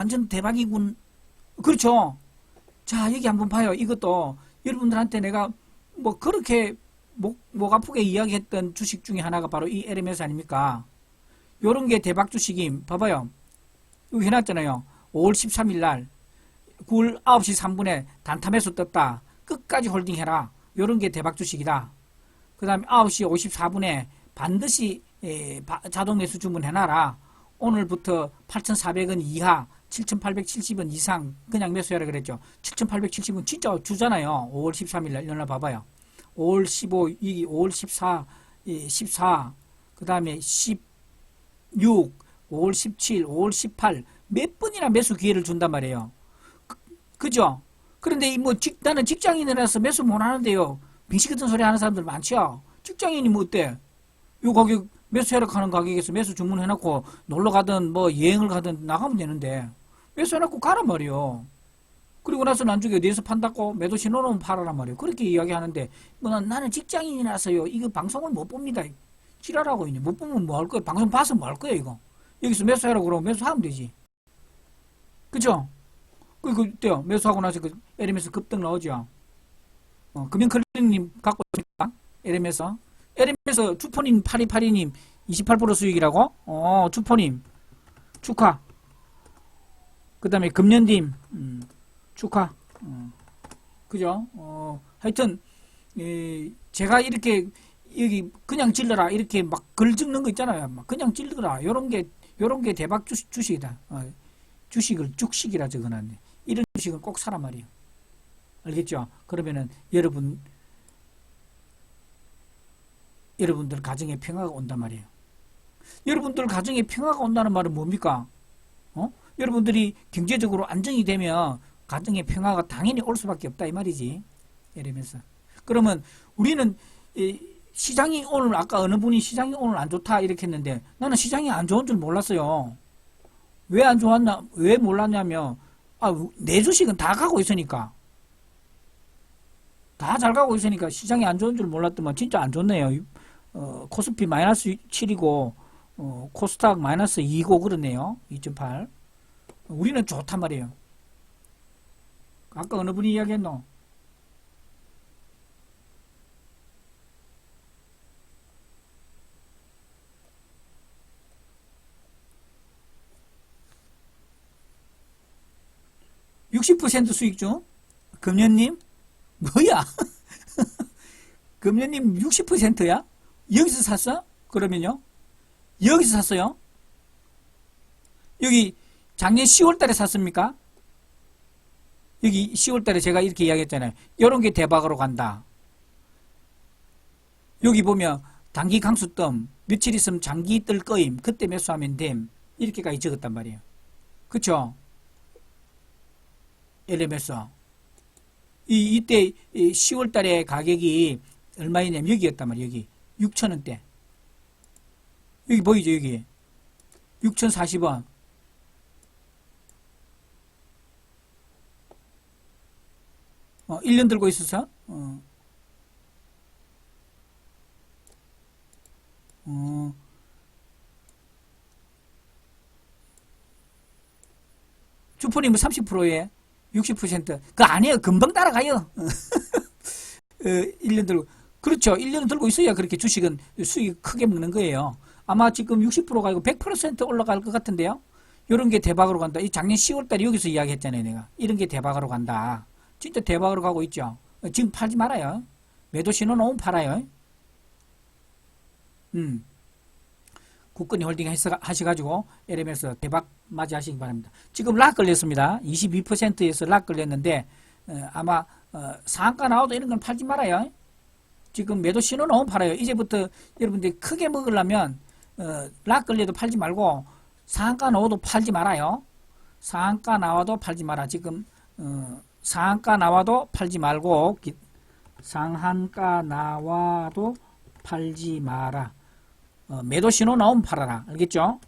완전 대박이군. 그렇죠. 자, 여기 한번 봐요. 이것도 여러분들한테 내가 뭐 그렇게 목, 목 아프게 이야기했던 주식 중에 하나가 바로 이 LMS 아닙니까? 요런 게 대박 주식임. 봐봐요. 여기 해놨잖아요. 5월 13일 날 9월 9시 3분에 단타 매수 떴다. 끝까지 홀딩해라. 요런 게 대박 주식이다. 그 다음에 9시 54분에 반드시 에, 바- 자동 매수 주문해놔라. 오늘부터 8,400원 이하, 7,870원 이상 그냥 매수해라 그랬죠. 7,870원 진짜 주잖아요. 5월 13일 날 일어나 봐봐요. 5월 15, 이 5월 14, 이 14, 그 다음에 16, 5월 17, 5월 18, 몇 번이나 매수 기회를 준단 말이에요. 그, 그죠? 그런데 이 뭐, 직, 나는 직장인이라서 매수 못 하는데요. 빙시 같은 소리 하는 사람들 많죠? 직장인이 뭐 어때? 요 가격, 매수 해락하는 가격에서 매수 주문해놓고 놀러 가든 뭐 여행을 가든 나가면 되는데, 매수해놓고 가란 말이요. 그리고 나서 나중에 어디에서 판다고 매도 신호는 팔아란 말이에요. 그렇게 이야기하는데, 뭐 난- 나는 직장인이라서요. 이거 방송을 못 봅니다. 지랄하고 있네. 못 보면 뭐 할 거야? 방송 봐서 뭐 할 거야, 이거? 여기서 매수하라고 그러면 매수하면 되지. 그죠? 그, 그, 때요. 매수하고 나서 그, LM에서 급등 나오죠. 어, 금융클리님 갖고 있습니까? LM LM에서 주포님 8282님 28% 수익이라고? 어, 주포님. 축하. 그 다음에 금년님, 음, 축하. 어, 그죠? 어, 하여튼, 에, 제가 이렇게, 여기, 그냥 찔러라. 이렇게 막 글 찍는 거 있잖아요. 막 그냥 찔러라. 요런 게, 요런 게 대박 주, 주식이다. 어, 주식을 죽식이라 적어놨네. 이런 주식은 꼭 사란 말이에요. 알겠죠? 그러면은 여러분 여러분들 가정에 평화가 온단 말이에요. 여러분들 가정에 평화가 온다는 말은 뭡니까? 어? 여러분들이 경제적으로 안정이 되면 가정에 평화가 당연히 올 수밖에 없다 이 말이지. 이러면서 그러면 우리는 이 시장이 오늘 아까 어느 분이 시장이 오늘 안 좋다 이렇게 했는데 나는 시장이 안 좋은 줄 몰랐어요. 왜 안 좋았나 왜 몰랐냐면 아, 내 주식은 다 가고 있으니까. 다 잘 가고 있으니까 시장이 안 좋은 줄 몰랐더만 진짜 안 좋네요. 어, 코스피 마이너스 7이고, 어, 코스닥 마이너스 2고 그러네요. 2.8. 우리는 좋단 말이에요. 아까 어느 분이 이야기했노? (60% 수익 중) 금년님 뭐야 금년님 60%야 여기서 샀어? 그러면요? 여기서 샀어요? 여기 작년 10월 달에 샀습니까? 여기 10월 달에 제가 이렇게 이야기했잖아요. 요런 게 대박으로 간다. 여기 보면 단기 강수점 며칠 있으면 장기 뜰 거임 그때 매수하면 됨. 이렇게까지 적었단 말이에요. 그쵸? LMS 이, 이때 10월 달에 가격이 얼마였냐면 여기였단 말이에요. 여기. 6천원대. 여기 보이죠? 여기. 6,040원. 어, 1년 들고 있어서, 어, 어, 주포님은 30%에 60%. 그 아니에요. 금방 따라가요. 어, 1년 들고. 그렇죠. 1년 들고 있어야 그렇게 주식은 수익 크게 먹는 거예요. 아마 지금 60%가 아니고 100% 올라갈 것 같은데요. 이런 게 대박으로 간다. 이 작년 10월 달에 여기서 이야기했잖아요. 내가. 이런 게 대박으로 간다. 진짜 대박으로 가고 있죠. 어, 지금 팔지 말아요. 매도 신호 너무 팔아요. 음. 국건이 홀딩 하셔가지고 LM에서 대박 맞이하시기 바랍니다. 지금 락 걸렸습니다. 22%에서 락 걸렸는데 어, 아마 어, 상한가 나와도 이런 건 팔지 말아요. 지금 매도 신호 너무 팔아요. 이제부터 여러분들이 크게 먹으려면 어, 락 걸려도 팔지 말고 상한가 나와도 팔지 말아요. 상한가 나와도 팔지 마라. 지금 어, 상한가 나와도 팔지 말고 기- 상한가 나와도 팔지 마라. 어, 매도 신호 나오면 팔아라. 알겠죠?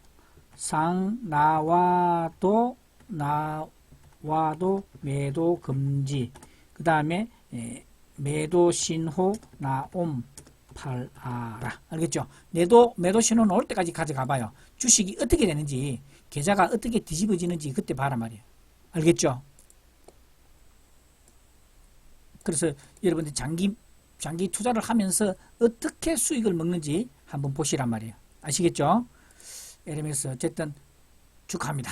상 나와도 나와도 매도 금지. 그 다음에 매도 신호 나옴 팔아라. 알겠죠? 매도 매도 신호 나올 때까지 가져가 봐요. 주식이 어떻게 되는지 계좌가 어떻게 뒤집어지는지 그때 봐란 말이에요. 알겠죠? 그래서 여러분들 장기 장기 투자를 하면서 어떻게 수익을 먹는지 한번 보시란 말이에요. 아시겠죠? LMS 어쨌든 축하합니다.